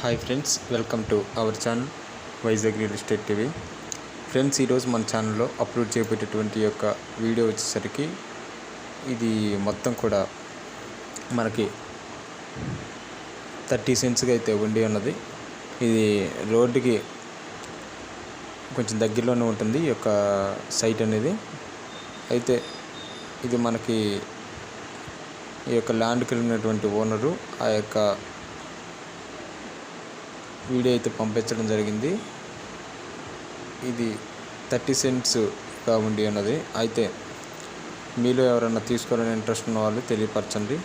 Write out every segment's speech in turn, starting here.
Hi friends welcome to our channel Vizag real estate TV. Friends ఈరోజు మన ఛానల్లో upload చేయబోయేటటువంటి యొక్క వీడియో వచ్చేసరికి ఇది మొత్తం కూడా మనకి థర్టీ సెంట్స్గా అయితే ఉండి ఉన్నది. ఇది రోడ్డుకి కొంచెం దగ్గరలోనే ఉంటుంది ఈ యొక్క సైట్ అనేది. అయితే ఇది మనకి ఈ యొక్క ల్యాండ్కి వెళ్ళినటువంటి ఓనరు ఆ యొక్క వీడియో అయితే పంపించడం జరిగింది. ఇది థర్టీ సెంట్స్గా ఉండి ఉన్నది. అయితే మీలో ఎవరైనా తీసుకోవాలని ఇంట్రెస్ట్ ఉన్న వాళ్ళు తెలియపరచండి.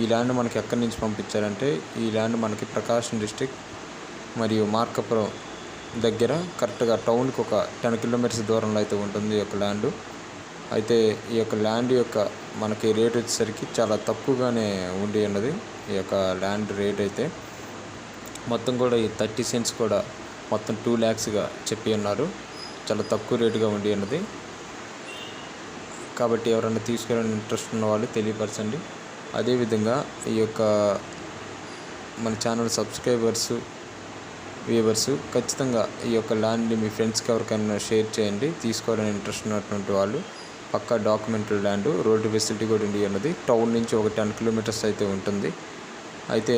ఈ ల్యాండ్ మనకి ఎక్కడి నుంచి పంపించారంటే ఈ ల్యాండ్ మనకి ప్రకాశం డిస్టిక్ మరియు మార్కపురం దగ్గర కరెక్ట్గా టౌన్కి ఒక టెన్ కిలోమీటర్స్ దూరంలో అయితే ఉంటుంది ఈ యొక్క ల్యాండ్. అయితే ఈ యొక్క ల్యాండ్ యొక్క మనకి రేట్ వచ్చేసరికి చాలా తక్కువగానే ఉండి ఉన్నది ఈ యొక్క ల్యాండ్ రేట్ అయితే. మొత్తం కూడా ఈ థర్టీ సెంట్స్ కూడా మొత్తం టూ ల్యాక్స్గా చెప్పి ఉన్నారు. చాలా తక్కువ రేటుగా ఉండి ఉన్నది. కాబట్టి ఎవరైనా తీసుకోవాలని ఇంట్రెస్ట్ ఉన్న వాళ్ళు తెలియపరచండి. అదేవిధంగా ఈ యొక్క మన ఛానల్ సబ్స్క్రైబర్స్ వ్యూవర్స్ ఖచ్చితంగా ఈ యొక్క ల్యాండ్ని మీ ఫ్రెండ్స్కి ఎవరికైనా షేర్ చేయండి. తీసుకోవాలని ఇంట్రెస్ట్ ఉన్నటువంటి వాళ్ళు పక్కా డాక్యుమెంటల్ ల్యాండ్ రోడ్డు ఫెసిలిటీ కూడా ఉండి ఉన్నది టౌన్ నుంచి ఒక టెన్ కిలోమీటర్స్ అయితే ఉంటుంది. అయితే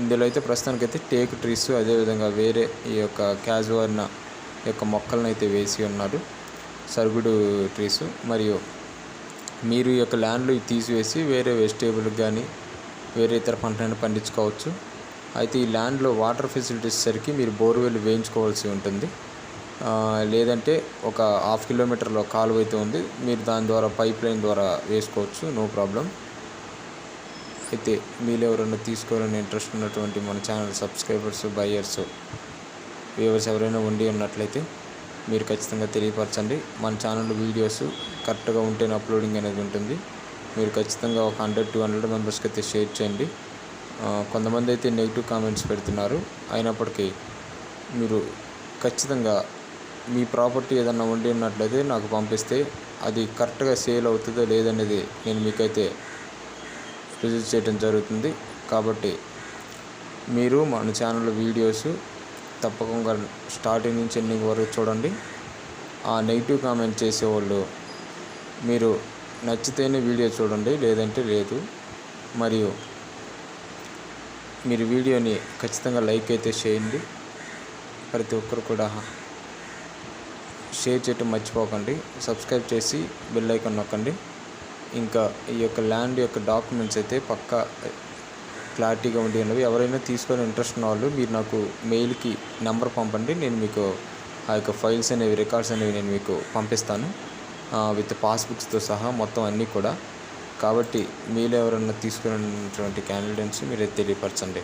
ఇందులో అయితే ప్రస్తుతానికైతే టేక్ ట్రీస్ అదేవిధంగా వేరే ఈ యొక్క క్యాజువర్న యొక్క మొక్కలను అయితే వేసి ఉన్నారు. సరుగుడు ట్రీస్ మరియు మీరు ఈ యొక్క ల్యాండ్లు తీసివేసి వేరే వెజిటేబుల్ కానీ వేరే ఇతర పంటలను పండించుకోవచ్చు. అయితే ఈ ల్యాండ్లో వాటర్ ఫెసిలిటీస్ సరికి మీరు బోర్వెల్ వేయించుకోవాల్సి ఉంటుంది. లేదంటే ఒక హాఫ్ కిలోమీటర్లో కాలువ అయితే ఉంది. మీరు దాని ద్వారా పైప్ లైన్ ద్వారా వేసుకోవచ్చు. No problem. అయితే మీరు ఎవరైనా తీసుకోవాలని ఇంట్రెస్ట్ ఉన్నటువంటి మన ఛానల్ సబ్స్క్రైబర్స్ బయ్యర్స్ వ్యూవర్స్ ఎవరైనా ఉండి ఉన్నట్లయితే మీరు ఖచ్చితంగా తెలియపరచండి. మన ఛానల్ వీడియోస్ కరెక్ట్గా ఉంటేనే అప్లోడింగ్ అనేది ఉంటుంది. మీరు ఖచ్చితంగా ఒక హండ్రెడ్ టూ హండ్రెడ్ మెంబర్స్కి అయితే షేర్ చేయండి. కొంతమంది అయితే నెగిటివ్ కామెంట్స్ పెడుతున్నారు. అయినప్పటికీ మీరు ఖచ్చితంగా మీ ప్రాపర్టీ ఏదన్నా ఉండి ఉన్నట్లయితే నాకు పంపిస్తే అది కరెక్ట్గా సేల్ అవుతుందో లేదనేది నేను మీకైతే రిజిట్ చేయడం జరుగుతుంది. కాబట్టి మీరు మన ఛానల్ వీడియోస్ తప్పకుండా స్టార్టింగ్ నుంచి ఎండింగ్ వరకు చూడండి. ఆ నెగిటివ్ కామెంట్ చేసేవాళ్ళు మీరు నచ్చితేనే వీడియో చూడండి లేదంటే లేదు. మరియు మీరు వీడియోని ఖచ్చితంగా లైక్ అయితే చేయండి. ప్రతి ఒక్కరు కూడా షేర్ చేయటం మర్చిపోకండి. సబ్స్క్రైబ్ చేసి బెల్ ఐకాన్ నొక్కండి. ఇంకా ఈ యొక్క ల్యాండ్ యొక్క డాక్యుమెంట్స్ అయితే పక్కా క్లారిటీగా ఉండి ఉన్నవి. ఎవరైనా తీసుకొని ఇంట్రెస్ట్ ఉన్న వాళ్ళు మీరు నాకు మెయిల్కి నెంబర్ పంపండి. నేను మీకు ఆ యొక్క ఫైల్స్ అనేవి రికార్డ్స్ అనేవి నేను మీకు పంపిస్తాను. విత్ పాస్బుక్స్తో సహా మొత్తం అన్నీ కూడా. కాబట్టి మీరు ఎవరైనా తీసుకున్నటువంటి క్యాండిడేట్స్ మీరు తెలియపరచండి.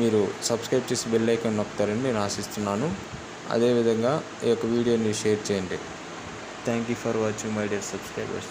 మీరు సబ్స్క్రైబ్ చేసి బెల్ ఐకాన్ నొక్కుతారని నేను ఆశిస్తున్నాను. అదేవిధంగా ఈ యొక్క వీడియోని షేర్ చేయండి. Thank you for watching my dear subscribers